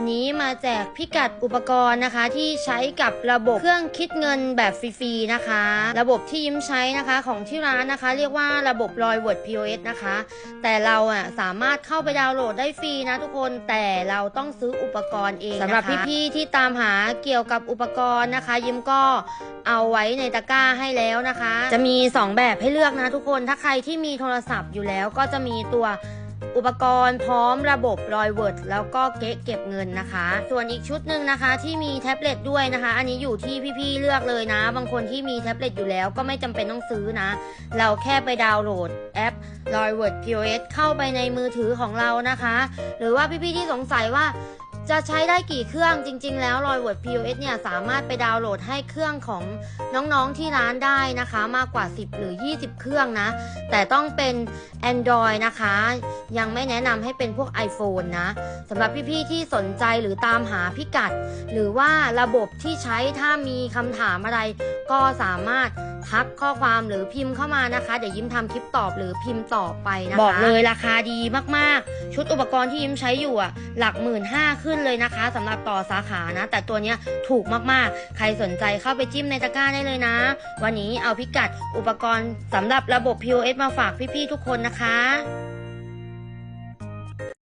วันนี้มาแจกพิกัดอุปกรณ์นะคะที่ใช้กับระบบเครื่องคิดเงินแบบฟรีๆนะคะ ระบบที่ยิ้มใช้นะคะของที่ร้านนะคะ เรียกว่าระบบรอย Word POS นะคะ แต่เราอะสามารถเข้าไปดาวน์โหลดได้ฟรีนะทุกคนแต่เราต้องซื้ออุปกรณ์เองสำหรับพี่ๆที่ตามหาเกี่ยวกับอุปกรณ์นะคะ ยิ้มก็เอาไว้ในตะกร้าให้แล้วนะคะ จะมี 2 แบบให้เลือกนะทุกคนถ้าใครที่มีโทรศัพท์อยู่แล้วก็จะมีตัว อุปกรณ์พร้อมระบบรอยเวิร์ดแล้วก็เก๊เก็บเงินนะคะ ส่วนอีกชุดหนึ่งนะคะ ที่มีแท็บเล็ตด้วยนะคะ อันนี้อยู่ที่พี่ๆเลือกเลยนะ บางคนที่มีแท็บเล็ตอยู่แล้วก็ไม่จำเป็นต้องซื้อนะ เราแค่ไปดาวน์โหลดแอป r o y w o r d POS เข้าไปในมือถือของเรานะคะ หรือว่าพี่ๆที่สงสัยว่า จะใช้ได้กี่เครื่องจริง ๆ แล้ว r o y w o r d POS เนี่ยสามารถไปดาวน์โหลดให้เครื่องของน้องๆที่ร้านได้นะคะ มากกว่า 10 หรือ 20 เครื่องนะ แต่ต้องเป็น Android นะคะ ยังไม่แนะนำให้เป็นพวก iPhone นะสำหรับพี่ๆที่สนใจหรือตามหาพิกัด หรือว่าระบบที่ใช้ถ้ามีคำถามอะไร ก็สามารถทักข้อความหรือพิมพ์เข้ามานะคะ เดี๋ยวยิ้มทำคลิปตอบหรือพิมพ์ต่อไปนะคะ บอกเลยราคาดีมากๆ ชุดอุปกรณ์ที่ยิ้มใช้อยู่อะหลักหมื่นห้าขึ้นเลยนะคะสำหรับต่อสาขานะ แต่ตัวเนี้ยถูกมากๆ ใครสนใจเข้าไปจิ้มในตะกร้าได้เลยนะ วันนี้เอาพิกัดอุปกรณ์สำหรับระบบ POS มาฝากพี่ๆทุกคนนะคะ